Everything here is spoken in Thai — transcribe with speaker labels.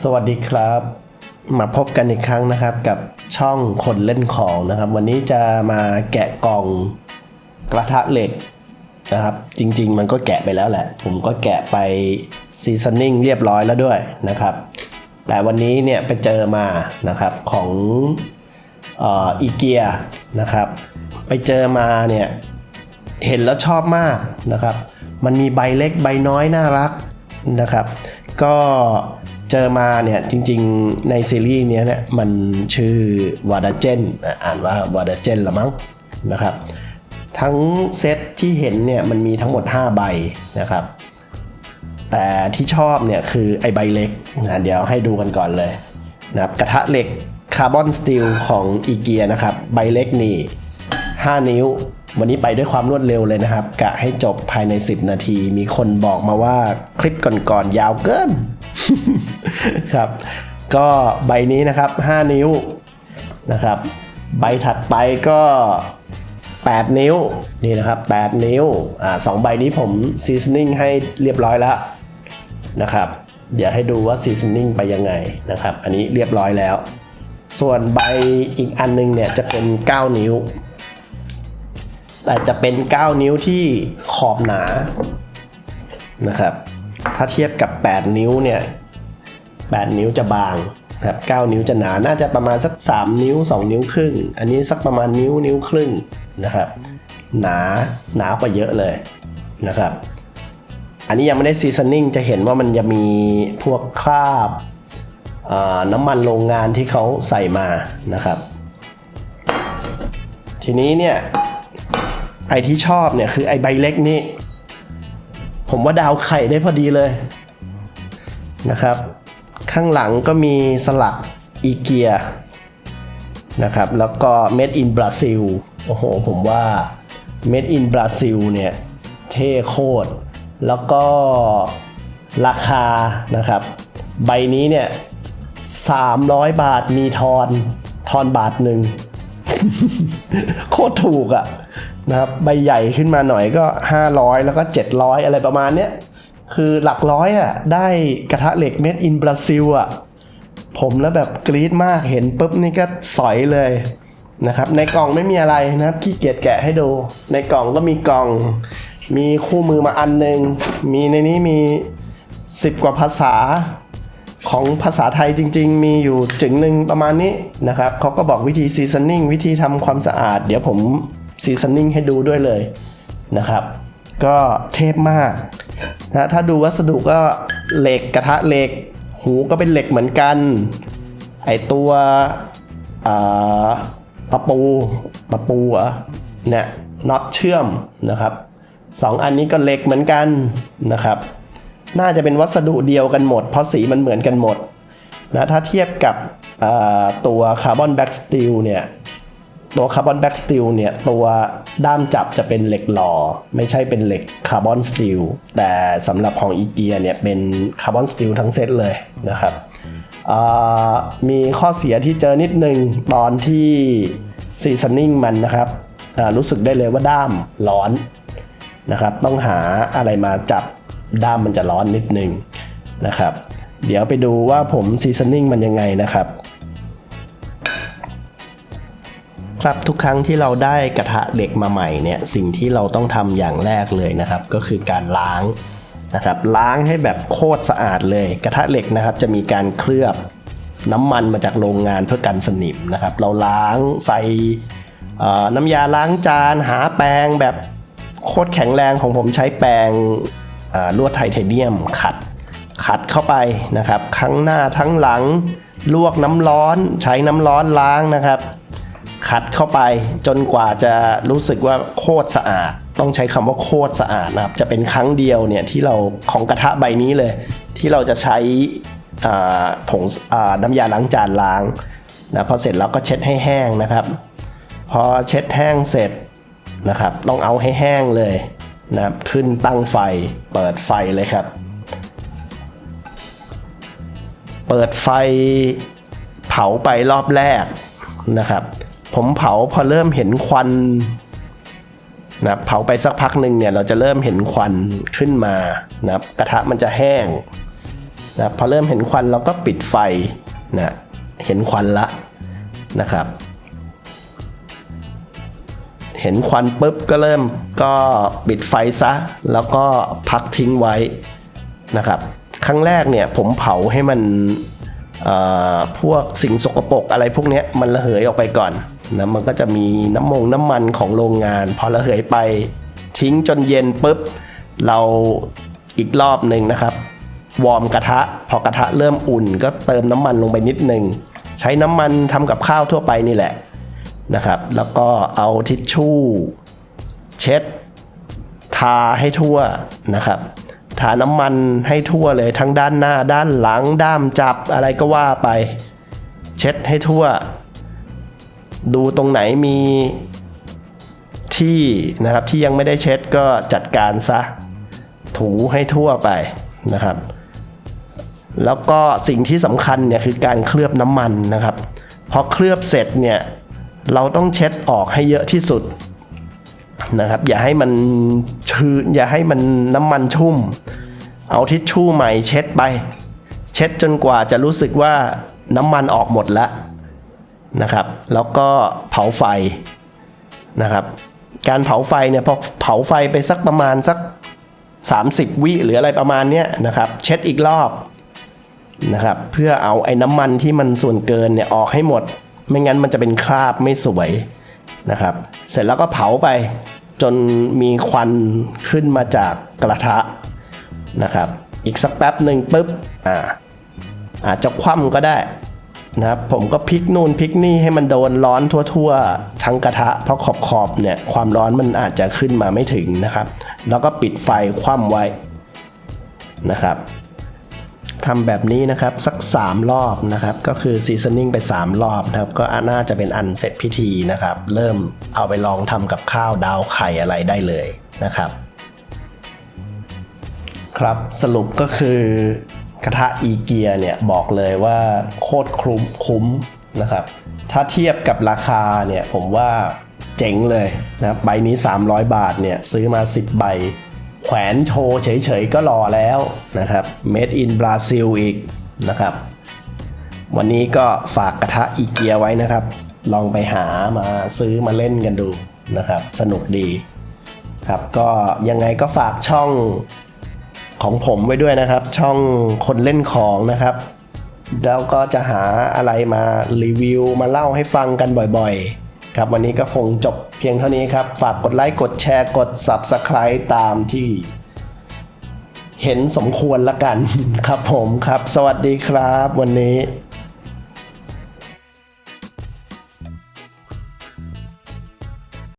Speaker 1: สวัสดีครับ มาพบกันอีกครั้งนะครับกับช่องคนเล่นของนะครับ วันนี้จะมาแกะกล่องกระทะเหล็กนะครับ จริง ๆ มันก็แกะไปแล้วแหละ ผมก็แกะไปซีซันนิ่งเรียบร้อยแล้วด้วยนะครับ แต่วันนี้เนี่ยไปเจอมานะครับของอีเกียนะครับ ไปเจอมาเนี่ยเห็นแล้วชอบมากนะครับ มันมีใบเล็กใบน้อยน่ารักนะครับ ก็ เจอมาเนี่ยจริงๆในซีรีส์นี้เนี่ยมันชื่อวาดาเจนอ่านว่าวาดาเจนละมั้งนะครับ ทั้งเซตที่เห็นเนี่ยมันมีทั้งหมด 5 ใบนะครับ แต่ที่ชอบเนี่ยคือไอใบเล็กนะเดี๋ยวให้ดูกันก่อนเลยนะครับกระทะเหล็กคาร์บอนสตีลของอีเกียนะครับ ใบเล็กนี่ 5 นิ้ว วันนี้ไปด้วยความรวดเร็วเลยนะครับ กะให้จบภายใน 10 นาที มีคนบอกมาว่าคลิปก่อนๆยาวเกิน ครับ ก็ใบนี้นะครับ 5 นิ้วนะครับ ใบถัดไปก็ 8 นิ้วนี่นะครับ 8 นิ้วอ่าสองใบนี้ผมซีซันนิ่งให้เรียบร้อยแล้วนะครับเดี๋ยวให้ดูว่าซีซันนิ่งไปยังไงนะครับ อันนี้เรียบร้อยแล้ว ส่วนใบอีกอันนึงเนี่ยจะเป็น 9 นิ้ว แต่จะเป็น 9 นิ้วที่ขอบหนานะครับ ถ้าเทียบกับ 8 นิ้วเนี่ย 8 นิ้วจะบางนะครับ9นิ้วจะหนา น่าจะประมาณสัก 3 นิ้ว 2 นิ้วครึ่ง อันนี้สักประมาณนิ้วนิ้วครึ่งนะครับ หนาหนากว่าเยอะเลยนะครับ อันนี้ยังไม่ได้ซีซันนิ่งจะเห็นว่ามันจะมีพวกคราบน้ำมันโรงงานที่เขาใส่มานะครับ ทีนี้เนี่ยไอที่ชอบเนี่ยคือไอใบเล็กนี่ ผมว่าดาวไข่ได้พอดีเลยนะครับ ข้างหลังก็มีสลักอีเกียนะครับ แล้วก็ Made in Brazil โอ้โห ผมว่า Made in Brazil เนี่ย เท่โคตร แล้วก็ราคานะครับ ใบนี้เนี่ย 300 บาทมีทอน ทอนบาทหนึ่ง โคตรถูกอะ่ะ นะครับใบใหญ่ขึ้นมาหน่อยก็ 500 แล้วก็ 700 อะไรประมาณเนี้ยคือหลักร้อยอะ่ะได้กระทะเหล็กเม็ดอินบราซิลอะผมแล้วแบบกรี๊ดมากเห็นปุ๊บนี่ก็สอยเลยนะครับในกล่องไม่มีอะไรนะครับขี้เกียจแกะให้ดู ในกล่องก็มีกล่อง มีคู่มือมาอันหนึ่งมีในนี้มี 10 กว่าภาษาของภาษาไทยจริง ๆ มีอยู่จึงหนึ่งประมาณนี้นะครับเขาก็บอกวิธีซีซันนิ่งวิธีทำความสะอาด เดี๋ยวผม ซีซันนิ่งให้ดูด้วยเลยนะครับ ก็เทพมากนะถ้าดูวัสดุก็เหล็กกระทะเหล็ก หูก็เป็นเหล็กเหมือนกัน ไอตัวอ่าตะปูตะปูเหรอะเนี่ยน็อตเชื่อมนะครับสองอันนี้ก็เหล็กเหมือนกันนะครับ น่าจะเป็นวัสดุเดียวกันหมด เพราะสีมันเหมือนกันหมดนะถ้าเทียบกับตัวคาร์บอนแบ็กสตีลเนี่ย ตัวคาร์บอนแบ็กสตีลเนี่ย ตัวด้ามจับจะเป็นเหล็กหล่อ ไม่ใช่เป็นเหล็กคาร์บอนสตีลแต่สำหรับของอีเกียเนี่ยเป็นคาร์บอนสตีลทั้งเซตเลยนะครับอ่ามีข้อเสียที่เจอนิดนึงตอนที่ซีซันนิ่งมันนะครับอ่ารู้สึกได้เลยว่าด้ามร้อนนะครับ ต้องหาอะไรมาจับด้ามมันจะร้อนนิดนึงนะครับ เดี๋ยวไปดูว่าผมซีซันนิ่งมันยังไงนะครับ ครับทุกครั้งที่เราได้กระทะเหล็กมาใหม่เนี่ยสิ่งที่เราต้องทำอย่างแรกเลยนะครับ ก็คือการล้างนะครับล้างให้แบบโคตรสะอาดเลย กระทะเหล็กนะครับ จะมีการเคลือบน้ำมันมาจากโรงงานเพื่อกันสนิมนะครับ เราล้างใส่น้ำยาล้างจานหาแปรงแบบโคตรแข็งแรงของผมใช้แปรงลวดไทเทเนียมขัดขัดเข้าไปนะครับทั้งหน้าทั้งหลังลวกน้ำร้อนใช้น้ำร้อนล้างนะครับ ขัดเข้าไปจนกว่าจะรู้สึกว่าโคตรสะอาด ต้องใช้คำว่าโคตรสะอาดนะครับ จะเป็นครั้งเดียวเนี่ยที่เราของกระทะใบนี้เลย ที่เราจะใช้ผงน้ำยาล้างจานล้างนะพอเสร็จแล้วก็เช็ดให้แห้งนะครับ พอเช็ดแห้งเสร็จนะครับต้องเอาให้แห้งเลยนะขึ้นตั้งไฟเปิดไฟเลยครับ เปิดไฟเผาไปรอบแรกนะครับ ผมเผาพอเริ่มเห็นควันนะเผาไปสักพักหนึ่งเนี่ยเราจะเริ่มเห็นควันขึ้นมานะครับกระทะมันจะแห้งนะพอเริ่มเห็นควันเราก็ปิดไฟนะเห็นควันละนะครับ เห็นควันปุ๊บก็เริ่มก็ปิดไฟซะ แล้วก็พักทิ้งไว้นะครับ ครั้งแรกเนี่ยผมเผาให้มัน พวกสิ่งสกปรกอะไรพวกนี้มันระเหยออกไปก่อนนะมันก็จะมีน้ำมงน้ำมันของโรงงาน พอระเหยไปทิ้งจนเย็นปุ๊บ เราอีกรอบหนึ่งนะครับ วอร์มกระทะ พอกระทะเริ่มอุ่น ก็เติมน้ำมันลงไปนิดหนึ่งใช้น้ำมันทำกับข้าวทั่วไปนี่แหละนะครับ แล้วก็เอาทิชชู่ เช็ด ทาให้ทั่วนะครับ ทานน้ำมันให้ทั่วเลยทั้งด้านหน้าด้านหลังด้ามจับอะไรก็ว่าไป เช็ดให้ทั่ว ดูตรงไหนมีที่นะครับที่ยังไม่ได้เช็ดก็จัดการซะ ถูให้ทั่วไปนะครับ แล้วก็สิ่งที่สำคัญเนี่ยคือการเคลือบน้ำมันนะครับพอเคลือบเสร็จเนี่ยเราต้องเช็ดออกให้เยอะที่สุด นะครับ อย่าให้มันชื้นอย่าให้มันน้ำมันชุ่ม เอาทิชชู่ใหม่เช็ดไป เช็ดจนกว่าจะรู้สึกว่าน้ำมันออกหมดแล้วนะครับ แล้วก็เผาไฟนะครับ การเผาไฟเนี่ยพอเผาไฟไปสักประมาณสัก 30 วิหรืออะไรประมาณเนี้ยนะครับ เช็ดอีกรอบนะครับเพื่อเอาไอ้น้ำมันที่มันส่วนเกินเนี่ยออกให้หมด ไม่งั้นมันจะเป็นคราบไม่สวยนะครับ เสร็จแล้วก็เผาไป จนมีควันขึ้นมาจากกระทะนะครับ อีกสักแป๊บหนึ่งปุ๊บอ่าอาจจะคว่ำก็ได้นะครับผมก็พลิกนู่นพลิกนี่ให้มันโดนร้อนทั่วๆ ทั้งกระทะ เพราะขอบขอบเนี่ยความร้อนมันอาจจะขึ้นมาไม่ถึงนะครับ แล้วก็ปิดไฟคว่ำไว้นะครับ ทำแบบนี้นะครับสัก 3 รอบนะครับ ก็คือซีซันนิ่งไป 3 รอบนะครับ ก็น่าจะเป็นอันเสร็จพิธีนะครับ เริ่มเอาไปลองทำกับข้าวดาวไข่อะไรได้เลยนะครับ ครับสรุปก็คือกระทะอีเกียเนี่ยบอกเลยว่าโคตรคุ้มคุ้มนะครับ ถ้าเทียบกับราคาเนี่ยผมว่าเจ๋งเลยนะใบนี้ 300 บาทเนี่ยซื้อมา 10 ใบ แขวนโชว์เฉยๆก็รอแล้วนะครับ Made in Brazil อีกนะครับ วันนี้ก็ฝากกระทะอีเกียไว้นะครับ ลองไปหามาซื้อมาเล่นกันดูนะครับ สนุกดีครับก็ยังไงก็ฝากช่องของผมไว้ด้วยนะครับ ช่องคนเล่นของนะครับ แล้วก็จะหาอะไรมารีวิวมาเล่าให้ฟังกันบ่อยๆ ครับวันนี้ก็คงจบเพียงเท่านี้ครับ ฝากกดไลค์กดแชร์กด Subscribe ตามที่เห็นสมควรละกันครับผมครับ สวัสดีครับวันนี้